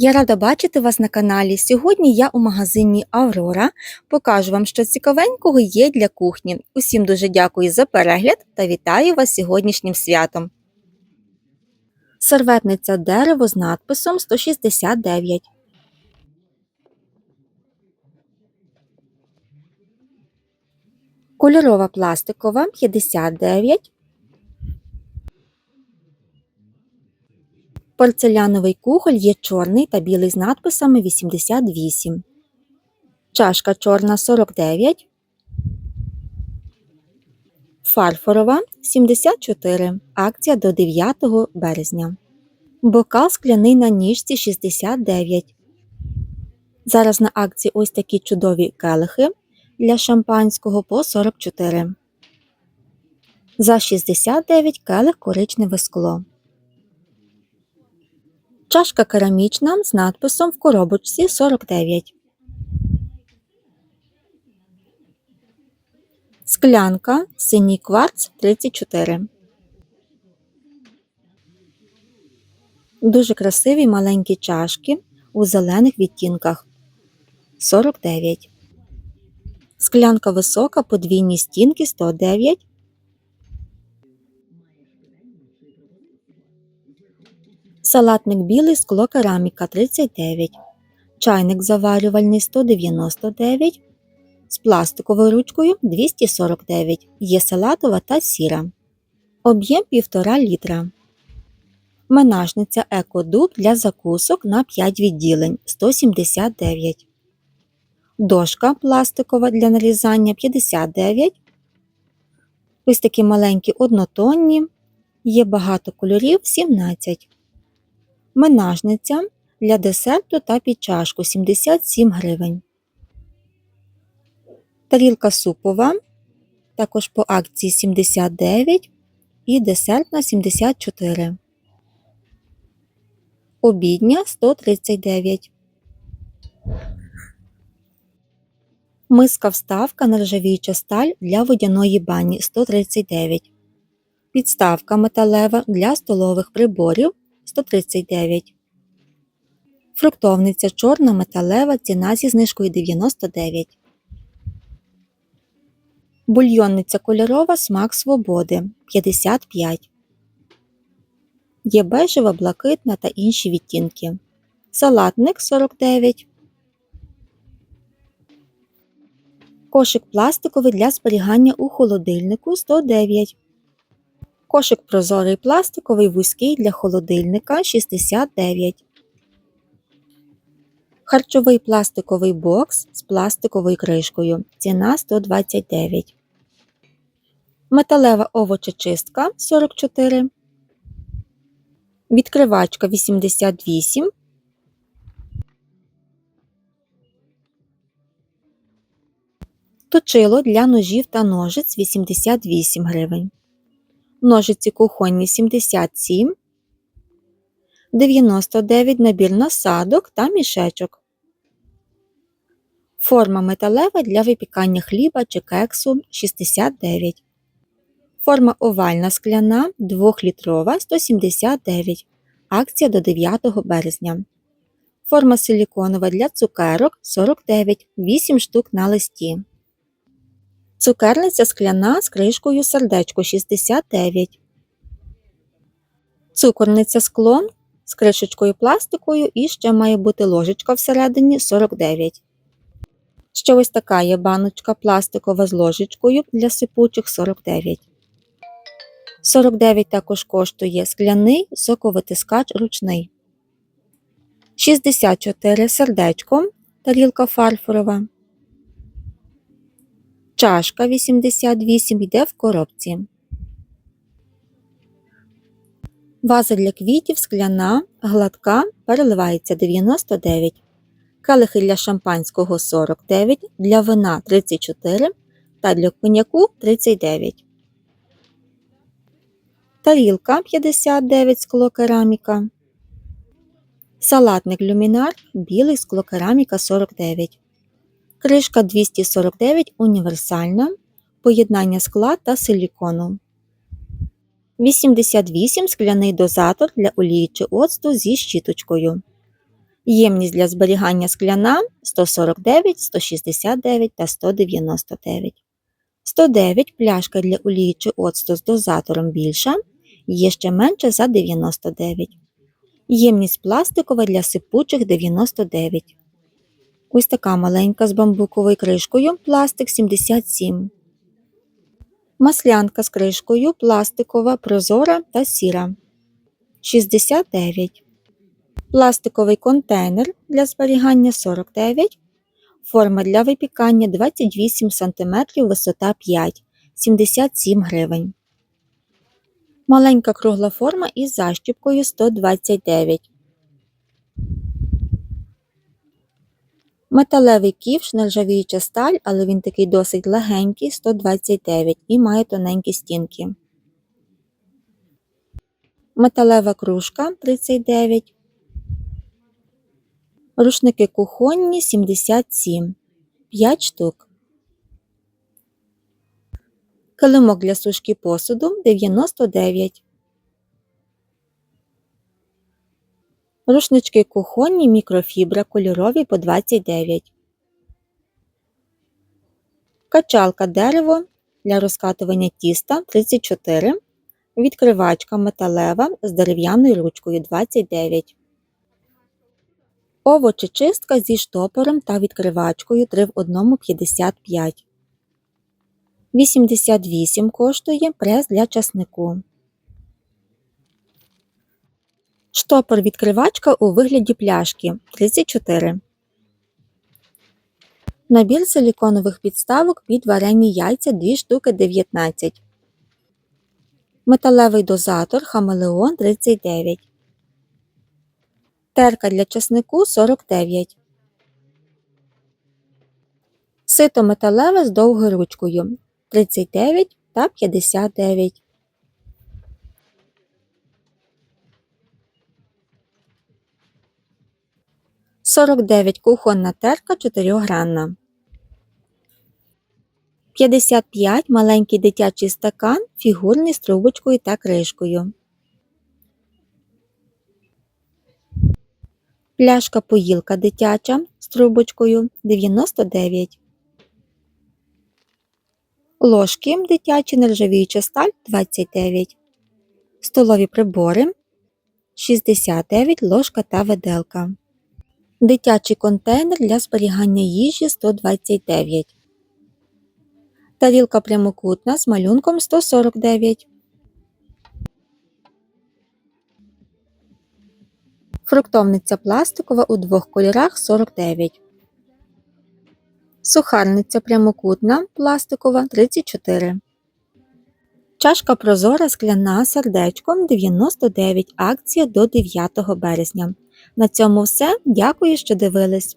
Я рада бачити вас на каналі. Сьогодні я у магазині Аврора покажу вам, що цікавенького є для кухні. Усім дуже дякую за перегляд та вітаю вас сьогоднішнім святом. Серветниця дерево з надписом 169. Кольорова пластикова 59. Порцеляновий кухоль є чорний та білий з надписами 88. Чашка чорна 49. Фарфорова 74. Акція до 9 березня. Бокал скляний на ніжці 69. Зараз на акції ось такі чудові келихи для шампанського по 44. За 69 келих коричневе скло. Чашка керамічна з надписом в коробочці 49. Склянка синій кварц 34. Дуже красиві маленькі чашки у зелених відтінках 49. Склянка висока подвійні стінки 109. Салатник білий скло кераміка 39. Чайник заварювальний 199. З пластиковою ручкою 249. Є салатова та сіра. Об'єм 1,5 літра. Менажниця екодуб для закусок на 5 відділень 179. Дошка пластикова для нарізання 59. Ось такі маленькі однотонні. Є багато кольорів 17. Менажниця для десерту та під чашку 77 гривень. Тарілка супова, також по акції 79 і десертна 74. Обідня 139. Миска вставка нержавіюча сталь для водяної бані 139. Підставка металева для столових приборів 139. Фруктовниця чорна металева ціна зі знижкою 99. Бульйонниця кольорова смак свободи 55. Є бежева, блакитна та інші відтінки. Салатник 49. Кошик пластиковий для зберігання у холодильнику 109. Кошик прозорий пластиковий вузький для холодильника 69. Харчовий пластиковий бокс з пластиковою кришкою. Ціна 129. Металева овочечистка 44. Відкривачка 88. Точило для ножів та ножиць 88 гривень. Ножиці кухонні 77, 99 набір насадок та мішечок. Форма металева для випікання хліба чи кексу 69. Форма овальна скляна 2-літрова 179. Акція до 9 березня. Форма силіконова для цукерок 49, 8 штук на листі. Цукерниця скляна з кришкою сердечко 69. Цукорниця склон з кришечкою пластикою і ще має бути ложечка всередині 49. Ще ось така є баночка пластикова з ложечкою для сипучих 49. 49 також коштує скляний соковитискач ручний. 64 сердечко тарілка фарфорова. Чашка 88 йде в коробці. Ваза для квітів скляна, гладка, переливається 99. Келихи для шампанського 49, для вина 34 та для коньяку 39. Тарілка 59 склокераміка. Салатник люмінар білий склокераміка 49. Кришка 249 універсальна. Поєднання скла та силікону. 88 скляний дозатор для олії чи оцту зі щіточкою. Ємність для зберігання скляна 149, 169 та 199. 109 пляшка для олії чи оцту з дозатором більша, є ще менше за 99. Ємність пластикова для сипучих 99. Ось така маленька з бамбуковою кришкою пластик 77. Маслянка з кришкою пластикова, прозора та сіра 69. Пластиковий контейнер для зберігання 49. Форма для випікання 28 см, висота 5 77 гривень. Маленька кругла форма із защіпкою 129. Металевий ківш, нержавіюча сталь, але він такий досить легенький 129 і має тоненькі стінки. Металева кружка 39. Рушники кухонні 77 5 штук. Килимок для сушки посуду 99. Рушнички кухонні мікрофібра кольорові по 29. Качалка дерево для розкатування тіста 34. Відкривачка металева з дерев'яною ручкою 29. Овочечистка зі штопором та відкривачкою 3 в 1 55. 88 коштує прес для часнику. Штопор відкривачка у вигляді пляшки 34. Набір силіконових підставок під варені яйця 2 штуки 19. Металевий дозатор Хамелеон 39. Терка для часнику 49. Сито металеве з довгою ручкою 39 та 59. Сорок дев'ять кухонна терка 4-гранна. 55 маленький дитячий стакан, фігурний з трубочкою та кришкою. Пляшка поїлка дитяча з трубочкою 99. Ложки дитячі нержавіюча сталь 29. Столові прибори 69 ложка та виделка. Дитячий контейнер для зберігання їжі 129. Тарілка прямокутна з малюнком 149. Фруктовниця пластикова у двох кольорах 49. Сухарниця прямокутна пластикова 34. Чашка прозора скляна сердечком 99 акція до 9 березня. На цьому все. Дякую, що дивились.